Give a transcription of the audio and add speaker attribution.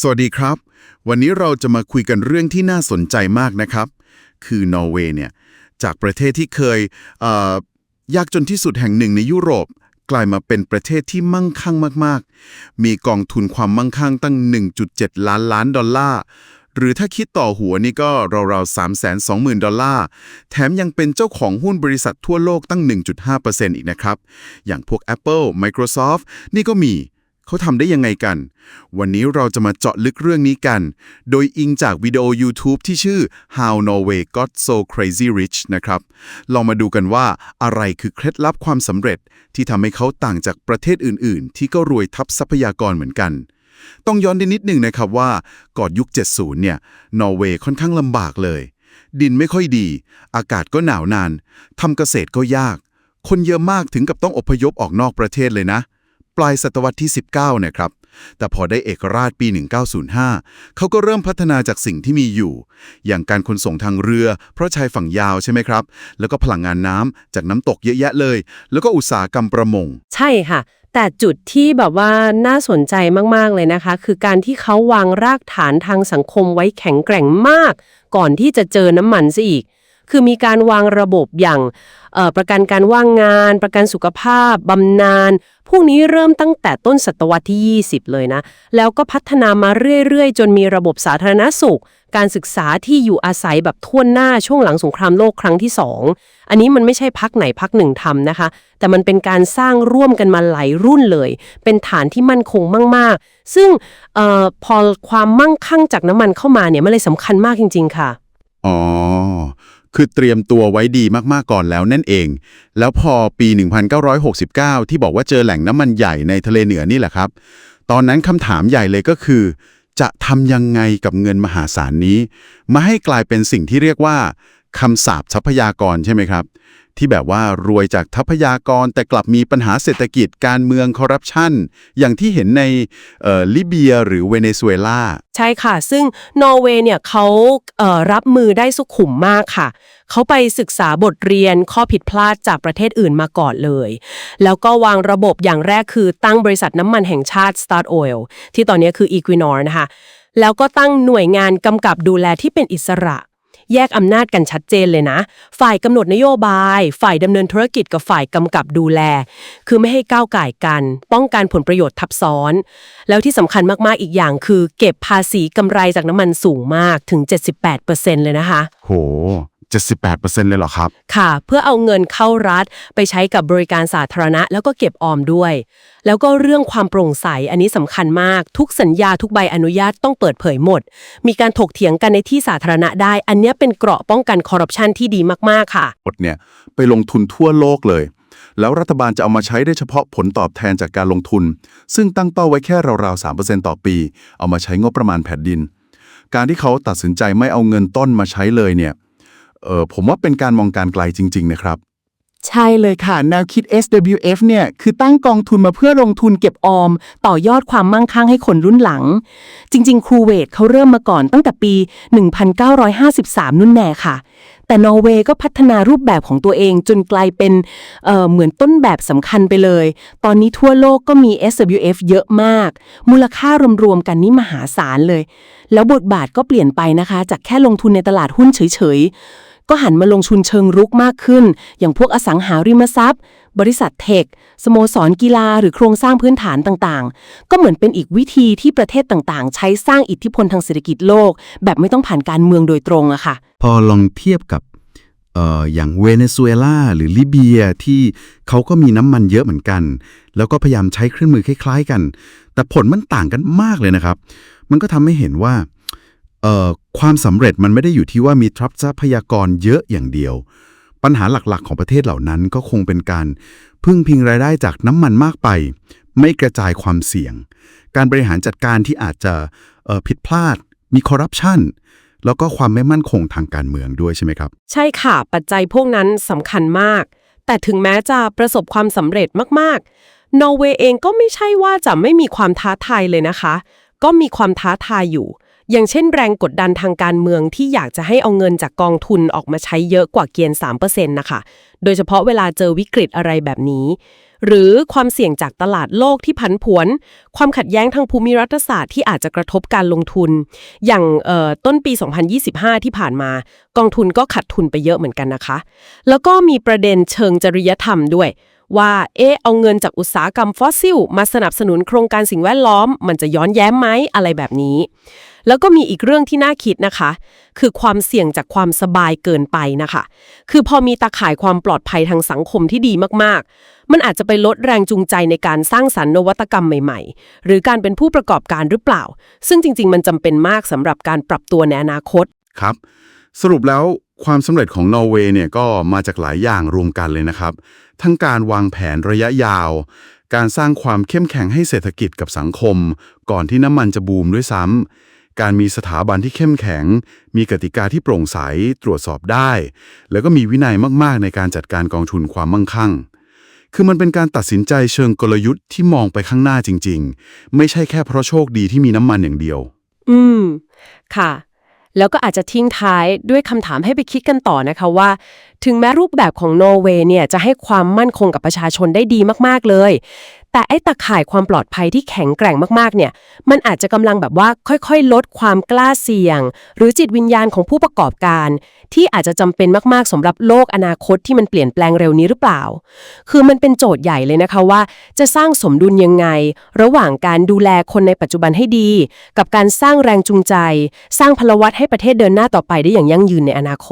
Speaker 1: สวัสดีครับ วันนี้เราจะมาคุยกันเรื่องที่น่าสนใจมากนะครับ คือนอร์เวย์เนี่ย จากประเทศที่เคยเยากจนที่สุดแห่งหนึ่งในยุโรป กลายมาเป็นประเทศที่มั่งคั่งมาก ๆ มีกองทุนความมั่งคั่งตั้ง 1.7 ล้านล้านดอลลาร์ หรือถ้าคิดต่อหัวนี่ก็ราวๆ320,000ดอลลาร์ แถมยังเป็นเจ้าของหุ้นบริษัททั่วโลกตั้ง 1.5%อีกนะครับ อย่างพวก Apple Microsoft นี่ก็มี เขาทำได้ยังไงกัน วันนี้เราจะมาเจาะลึกเรื่องนี้กัน โดยอิงจากวิดีโอ YouTube ที่ชื่อ How Norway Got So Crazy Rich นะครับ ลองมาดูกันว่าอะไรคือเคล็ดลับความสำเร็จ ที่ทำให้เขาต่างจากประเทศอื่น ๆ ที่ก็รวยทับทรัพยากรเหมือนกันต้องย้อนไปนิดหนึ่งนะครับว่าก่อนยุค 70 เนี่ย นอร์เวย์ค่อนข้างลำบากเลย ดินไม่ค่อยดี อากาศก็หนาวนาน ทำเกษตรก็ยาก คนเยอะมากถึงกับต้องอพยพออกนอกประเทศเลยนะ ปลายศตวรรษที่ 19 นะครับ แต่พอได้เอกราชปี 1905 เขาก็เริ่มพัฒนาจากสิ่งที่มีอยู่ อย่างการขนส่งทางเรือ เพราะชายฝั่งยาวใช่ไหมครับ แล้วก็พลังงานน้ำจากน้ำตกเยอะแยะเลย แล้วก็อุตสาหกรรมประมง
Speaker 2: ใช่ค่ะ แต่จุดที่แบบว่าน่าสนใจมาก ๆ เลยนะคะ คือการที่เขาวางรากฐานทางสังคมไว้แข็งแกร่งมาก ก่อนที่จะเจอน้ำมันซะอีก คือมีการวางระบบอย่างประกันการว่างงาน ประกันสุขภาพบำนาญพวกนี้เริ่มตั้งแต่ต้นศตวรรษที่ 20 เลยนะ แล้วก็พัฒนามาเรื่อย ๆ จนมีระบบสาธารณสุข การศึกษาที่อยู่อาศัยแบบทั่วหน้าช่วงหลังสงครามโลกครั้งที่ 2อันนี้มันไม่ใช่พักไหนพักหนึ่งทำนะคะ แต่มันเป็นการสร้างร่วมกันมาหลายรุ่นเลย เป็นฐานที่มั่นคงมาก ๆ ซึ่งออพอความมั่งคั่งจากน้ำมันเข้ามาเนี่ยมันเลยสำคัญมากจริง ๆ ค่ะ
Speaker 1: อ๋อ คือเตรียมตัวไว้ดีมากๆก่อนแล้วนั่นเอง แล้วพอปี 1969 ที่บอกว่าเจอแหล่งน้ำมันใหญ่ในทะเลเหนือนี่แหละครับ ตอนนั้นคำถามใหญ่เลยก็คือ จะทำยังไงกับเงินมหาศาลนี้ มาให้กลายเป็นสิ่งที่เรียกว่าคำสาปทรัพยากรใช่ไหมครับ ที่แบบว่ารวยจากทรัพยากรแต่กลับมีปัญหาเศรษฐกิจการเมืองคอร์รัปชันอย่างที่เห็นในลิเบียหรือเวเนซุเอลา
Speaker 2: ใช่ค่ะ ซึ่งนอร์เวย์เนี่ยเขาเรับมือได้สุขุมมากค่ะ เขาไปศึกษาบทเรียนข้อผิดพลาดจากประเทศอื่นมาก่อนเลย แล้วก็วางระบบอย่างแรกคือตั้งบริษัทน้ำมันแห่งชาติ Start Oil ที่ตอนนี้คือ Equinor นะคะแล้วก็ตั้งหน่วยงานกำกับดูแลที่เป็นอิสระ แยกอำนาจกันชัดเจนเลยนะ ฝ่ายกำหนดนโยบาย ฝ่ายดำเนินธุรกิจกับฝ่ายกำกับดูแล คือไม่ให้ก้าวไก่กัน ป้องกันผลประโยชน์ทับซ้อน แล้วที่สำคัญมากๆอีกอย่างคือ เก็บภาษีกำไรจากน้ำมันสูงมากถึง 78%เลยนะคะ
Speaker 1: โห 78%เลยเหรอครับ
Speaker 2: ค่ะ เพื่อเอาเงินเข้ารัฐ ไปใช้กับบริการสาธารณะ แล้วก็เก็บออมด้วย แล้วก็เรื่องความโปร่งใสอันนี้สำคัญมาก ทุกสัญญาทุกใบอนุญาตต้องเปิดเผยหมด มีการถกเถียงกันในที่สาธารณะได้ อันเนี้ยเป็นเกราะป้องกันคอร์รัปชันที่ดีมากๆค่ะ
Speaker 3: หมดเนี่ยไปลงทุนทั่วโลกเลย แล้วรัฐบาลจะเอามาใช้ได้เฉพาะผลตอบแทนจากการลงทุน ซึ่งตั้งเป้าไว้แค่ราวๆ3%ต่อปี เอามาใช้งบประมาณแผ่นดิน การที่เขาตัดสินใจไม่เอาเงินต้นมาใช้เลยเนี่ย เออผมว่าเป็นการมองการไกลจริง ๆ นะครับ
Speaker 4: ใช่เลยค่ะ แนวคิด SWF เนี่ยคือตั้งกองทุนมาเพื่อลงทุนเก็บออม ต่อยอดความมั่งคั่งให้คนรุ่นหลัง จริง ๆ ครูเวทเขาเริ่มมาก่อนตั้งแต่ปี 1953 นุ่นแน่ค่ะ แต่นอร์เวย์ก็พัฒนารูปแบบของตัวเองจนกลายเป็นเออเหมือนต้นแบบสำคัญไปเลย ตอนนี้ทั่วโลกก็มี SWF เยอะมาก มูลค่ารวมๆกันนี่มหาศาลเลย แล้วบทบาทก็เปลี่ยนไปนะคะ จากแค่ลงทุนในตลาดหุ้นเฉยๆ ก็หันมาลงทุนเชิงรุกมากขึ้น อย่างพวกอสังหาริมทรัพย์ บริษัทเทค สโมสรกีฬา หรือโครงสร้างพื้นฐานต่างๆ ก็เหมือนเป็นอีกวิธีที่ประเทศต่างๆ ใช้สร้างอิทธิพลทางเศรษฐกิจโลก แบบไม่ต้องผ่านการเมืองโดยตรงอะค่ะ
Speaker 1: พอลองเทียบกับเอออย่างเวเนซุเอลาหรือลิเบียที่เขาก็มีน้ำมันเยอะเหมือนกัน แล้วก็พยายามใช้เครื่องมือคล้าย ๆ กัน แต่ผลมันต่างกันมากเลยนะครับ มันก็ทำให้เห็นว่า ความสำเร็จมันไม่ได้อยู่ที่ว่ามีทรัพยากรเยอะอย่างเดียว ปัญหาหลักๆ ของประเทศเหล่านั้นก็คงเป็นการพึ่งพิงรายได้จากน้ำมันมากไป ไม่กระจายความเสี่ยง การบริหารจัดการที่อาจจะผิดพลาด มีคอร์รัปชันแล้วก็ความไม่มั่นคงทางการเมืองด้วยใช่ไหมครับ
Speaker 2: ใช่ค่ะ ปัจจัยพวกนั้นสำคัญมาก แต่ถึงแม้จะประสบความสำเร็จมากๆ นอร์เวย์เองก็ไม่ใช่ว่าจะไม่มีความท้าทายเลยนะคะ ก็มีความท้าทายอยู่ อย่างเช่นแรงกดดันทางการเมืองที่อยากจะให้เอาเงินจากกองทุนออกมาใช้เยอะกว่าเกณฑ์3%นะคะ โดยเฉพาะเวลาเจอวิกฤตอะไรแบบนี้ หรือความเสี่ยงจากตลาดโลกที่ผันผวน ความขัดแย้งทางภูมิรัฐศาสตร์ที่อาจจะกระทบการลงทุน อย่างเอ่อต้นปี 2025 ที่ผ่านมา กองทุนก็ขาดทุนไปเยอะเหมือนกันนะคะ แล้วก็มีประเด็นเชิงจริยธรรมด้วยว่า เอ๊ะ เอาเงินจากอุตสาหกรรมฟอสซิล มาสนับสนุนโครงการสิ่งแวดล้อม มันจะย้อนแย้มไหมอะไรแบบนี้ แล้วก็มีอีกเรื่องที่น่าคิดนะคะ คือความเสี่ยงจากความสบายเกินไปนะคะ คือพอมีตาข่ายความปลอดภัยทางสังคมที่ดีมากๆ มันอาจจะไปลดแรงจูงใจในการสร้างสรรค์นวัตกรรมใหม่ๆ หรือการเป็นผู้ประกอบการหรือเปล่า ซึ่งจริง ๆ มันจำเป็นมากสำหรับการปรับตัวในอนาคต
Speaker 1: ครับ สรุปแล้วความสำเร็จของนอร์เวย์เนี่ยก็มาจากหลายอย่างรวมกันเลยนะครับ ทั้งการวางแผนระยะยาว การสร้างความเข้มแข็งให้เศรษฐกิจกับสังคม ก่อนที่น้ำมันจะบูมด้วยซ้ำ การมีสถาบันที่เข้มแข็ง มีกติกาที่โปร่งใส ตรวจสอบได้ แล้วก็มีวินัยมาก ๆ ในการจัดการกองทุนความมั่งคั่ง คือมันเป็นการตัดสินใจเชิงกลยุทธ์ที่มองไปข้างหน้าจริง ๆ ไม่ใช่แค่เพราะโชคดีที่มีน้ำมันอย่างเดียว
Speaker 2: อืม ค่ะ แล้วก็อาจจะทิ้งท้ายด้วยคำถามให้ไปคิดกันต่อนะคะว่า ถึงแม้รูปแบบของนอร์เวย์เนี่ยจะให้ความมั่นคงกับประชาชนได้ดีมากๆเลย แต่ไอ้ตะข่ายความปลอดภัยที่แข็งแกร่งมากๆ เนี่ย มันอาจจะกำลังแบบว่าค่อยๆ ลดความกล้าเสี่ยง หรือจิตวิญญาณของผู้ประกอบการ ที่อาจจะจำเป็นมากๆสำหรับโลกอนาคตที่มันเปลี่ยนแปลงเร็วนี้หรือเปล่า คือมันเป็นโจทย์ใหญ่เลยนะคะว่า จะสร้างสมดุลยังไง ระหว่างการดูแลคนในปัจจุบันให้ดี กับการสร้างแรงจูงใจ สร้างพลวัตให้ประเทศเดินหน้าต่อไปได้อย่างยั่งยืนในอนาคต